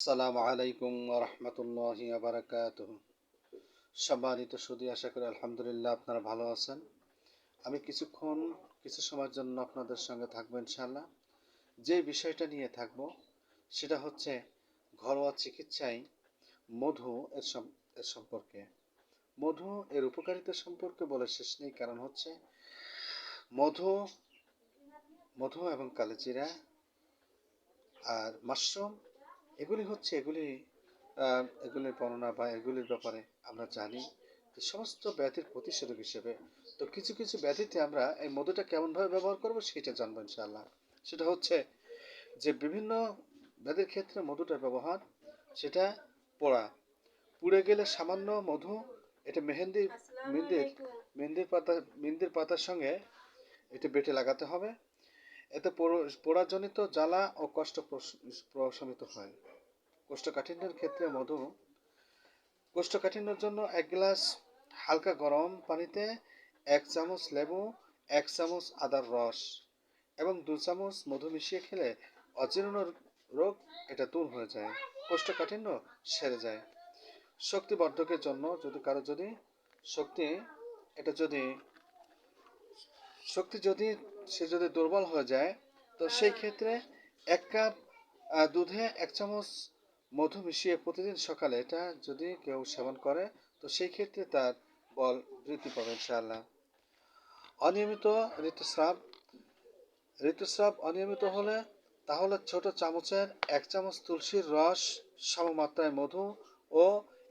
আসসালামু আলাইকুম রহমতুল্লাহি আবরাকাত সম্মানিত সুদী, আশা করি আলহামদুলিল্লাহ আপনারা ভালো আছেন। আমি কিছুক্ষণ, কিছু সময়ের জন্য আপনাদের সঙ্গে থাকব ইনশাল্লাহ যে বিষয়টা নিয়ে থাকব, সেটা হচ্ছে ঘরোয়া চিকিৎসায় মধু এর এর সম্পর্কে। মধু এর উপকারিতা সম্পর্কে বলে শেষ নেই, কারণ হচ্ছে মধু মধু এবং কালেজিরা আর মাশরুম এগুলি হচ্ছে এগুলি এগুলির বর্ণনা বা এগুলির ব্যাপারে আমরা জানি যে সমস্ত ব্যাধির প্রতিষেধক হিসেবে তো কিছু কিছু ব্যাধিতে আমরা এই মধুটা কেমনভাবে ব্যবহার করব সেটা জানব ইনশাআল্লাহ। সেটা হচ্ছে যে বিভিন্ন ব্যাধির ক্ষেত্রে মধুটার ব্যবহার সেটা পোড়া। পুড়ে গেলে সামান্য মধু এটা মেহেন্দি মেহেন্দির মেহেন্দির পাতা মেহেন্দির পাতার সঙ্গে এটা বেটে লাগাতে হবে। এতে পোড়ো- পোড়াজনিত জ্বালা ও কষ্ট প্রশ- প্রশমিত হয়। কোষ্ঠকাঠিন্যের ক্ষেত্রে মধু। কোষ্ঠকাঠিন্যের জন্য এক গ্লাস হালকা গরম পানিতে এক চামচ লেবু, এক চামচ আদার রস এবং দু চামচ মধু মিশিয়ে খেলে অজীর্ণ রোগ এটা দূর হয়ে যায়, কোষ্ঠকাঠিন্য সেরে যায়। শক্তিবর্ধকের জন্য যদি কারও যদি শক্তি, এটা যদি শক্তি যদি, সে যদি দুর্বল হয়ে যায়, তো সেই ক্ষেত্রে এক কাপ দুধে এক চামচ মধু মিশিয়ে প্রতিদিন সকালে এটা যদি কেউ সেবন করে, তো সেই ক্ষেত্রে তার বল বৃদ্ধি পাবে ইনশাআল্লাহ। অনিয়মিত ঋতুস্রাব ঋতুস্রাব অনিয়মিত হলে তাহলে ছোট চামচের এক চামচ তুলসীর রস, সমমাত্রায় মধু ও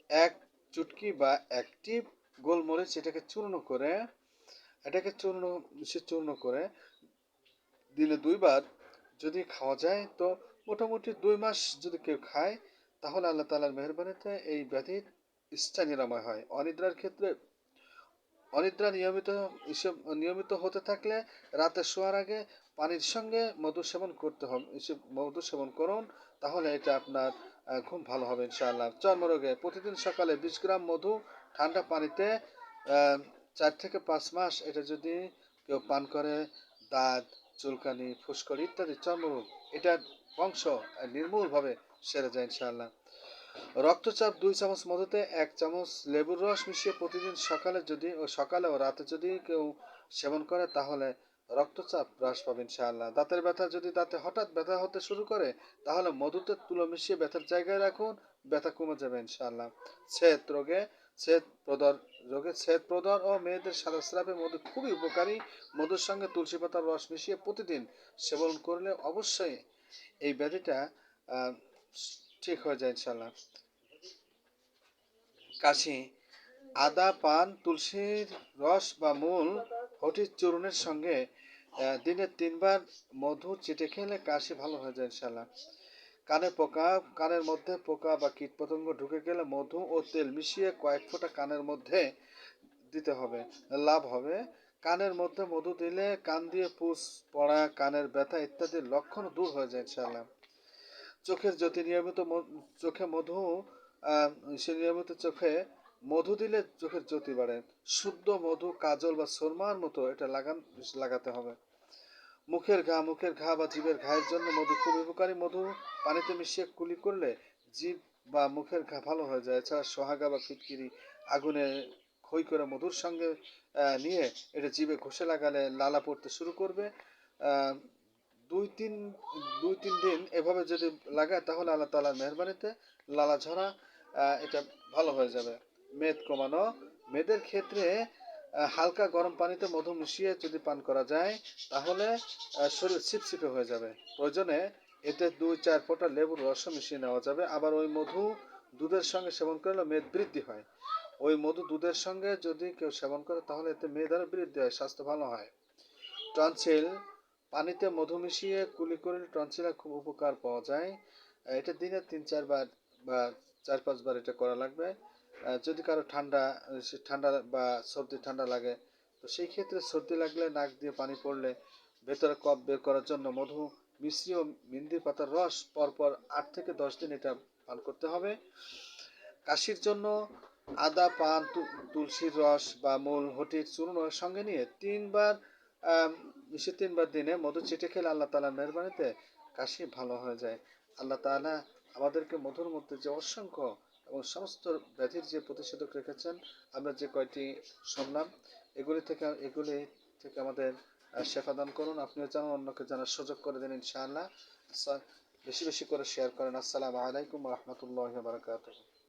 এক চুটকি বা এক টিপ গোলমরিচ এটাকে চূর্ণ করে এটাকে চূর্ণ সে চূর্ণ করে দিনে দুইবার যদি খাওয়া যায়, তো মোটামুটি দুই মাস যদি কেউ খায়, তাহলে আল্লাহ তালার মেহরবানিতে এই ব্যাধির ইচ্ছা নিরাময় হয়। অনিদ্রার ক্ষেত্রে, অনিদ্রা নিয়মিত হিসেব, নিয়মিত হতে থাকলে রাতে শোয়ার আগে পানির সঙ্গে মধু সেবন করতে হবে। এসব মধু সেবন করুন, তাহলে এটা আপনার খুব ভালো হবে ইনশাআল্লাহ। চর্মরোগে প্রতিদিন সকালে বিশ গ্রাম মধু ঠান্ডা পানিতে চার থেকে পাঁচ মাস এটা যদি কেউ পান করে, দাঁত, চুলকানি, ফুসকড়ি ইত্যাদি, চর্মরোগ এটার বংশ নির্মূলভাবে সেরে যায় ইনশাআল্লাহ। রক্তচাপ দুই চামচ মধুতে, এক চামচ লেবুর রস মিশিয়ে প্রতিদিন সকালে যদি ও সকালে ও রাতে যদি কেউ সেবন করে, তাহলে রক্তচাপ হ্রাস পাবে ইনশাআল্লাহ। দাঁতের ব্যথা যদি দাঁতে হঠাৎ ব্যথা হতে শুরু করে, তাহলে মধুতে তুলো মিশিয়ে ব্যথার জায়গায় রাখুন, ব্যথা কমে যাবে ইনশাআল্লাহ। ছেদ রোগে ছেদ প্রদর রোগে ছেদ প্রদর ও মেয়েদের সাদা স্রাবে মধু খুবই উপকারী। মধুর সঙ্গে তুলসী পাতার রস মিশিয়ে প্রতিদিন সেবন করলে অবশ্যই এই ব্যাধিটা ঠিক হয়ে যায় ইনশাআল্লাহ। কাশি, আদা, পান, তুলসীর রস বা মূল হটির চূর্ণের সঙ্গে দিনে তিনবার মধু চেটে খেলে কাশি ভালো হয়ে যায় ইনশাল্লাহ কানে পোকা, কানের মধ্যে পোকা বা কীটপতঙ্গ ঢুকে গেলে মধু ও তেল মিশিয়ে কয়েক ফোঁটা কানের মধ্যে দিতে হবে, লাভ হবে। কানের মধ্যে মধু দিলে কান দিয়ে পুষ, পড়া, কানের ব্যথা ইত্যাদির লক্ষণ দূর হয়ে যায় ইনশাল্লাহ চোখের জ্যোতি নিয়মিত চোখে মধু সে নিয়মিত চোখে মধু দিলে চোখের জ্যোতি বাড়ে। শুদ্ধ মধু, কাজল বা সুরমার মতো এটা লাগান লাগাতে হবে। মুখের ঘা মুখের ঘা বা জিভের ঘায়ের জন্য মধু খুব উপকারী। মধু পানিতে মিশিয়ে কুলি করলে জিভ বা মুখের ঘা ভালো হয়ে যায়। এছাড়া সোহাগা বা ফিটকিরি আগুনে খই করে মধুর সঙ্গে নিয়ে এটা জিভে ঘষে লাগালে লালা পড়তে শুরু করবে। দুই তিন দুই তিন দিন এভাবে যদি লাগায় তাহলে আল্লাহ তালার মেহরবানিতে লালা ঝরা এটা ভালো হয়ে যাবে। মেদ কমানো। মেদের ক্ষেত্রে হালকা গরম পানিতে মধু মিশিয়ে যদি পান করা যায়, তাহলে শরীর ছিপছিপে হয়ে যাবে। প্রয়োজনে এতে দুই চার ফোঁটা লেবুর রস মিশিয়ে নেওয়া যাবে। আবার ওই মধু দুধের সঙ্গে সেবন করলে মেদ বৃদ্ধি হয়। ওই মধু দুধের সঙ্গে যদি কেউ সেবন করে, তাহলে এতে মেয়েদেরও বৃদ্ধি হয়, স্বাস্থ্য ভালো হয়। টনসিল, পানিতে মধু মিশিয়ে কুলি করলে টনসিলে খুব উপকার পাওয়া যায়। এটা দিনে তিন চারবার বা চার পাঁচবার এটা করা লাগবে। যদি কারও ঠান্ডা, সে ঠান্ডা বা সর্দি ঠান্ডা লাগে, তো সেই ক্ষেত্রে সর্দি লাগলে নাক দিয়ে পানি পড়লে ভেতরে কফ বের করার জন্য মধু, মিশ্রি ও মিন্দির পাতার রস পরপর আট থেকে দশ দিন এটা পান করতে হবে। কাশির জন্য আদা, পান তুলসীর রস বা মূল হটির চূর্ণ সঙ্গে নিয়ে তিনবার মিশে তিনবার দিনে মধু চেটে খেলে আল্লাহ তালার মেহরবানিতে কাশি ভালো হয়ে যায়। আল্লাহ তালা আমাদেরকে মধুর মধ্যে যে অসংখ্য এবং সমস্ত ব্যাধির যে প্রতিষেধক রেখেছেন, আমরা যে কয়টি শুনলাম, এগুলি থেকে এগুলি থেকে আমাদের শেফা দান করুন। আপনিও যেন অন্যকে জানার সুযোগ করে দিন ইনশাআল্লাহ। বেশি বেশি করে শেয়ার করেন। আসসালামু আলাইকুম রহমতুল্লাহ বারকাতুহ।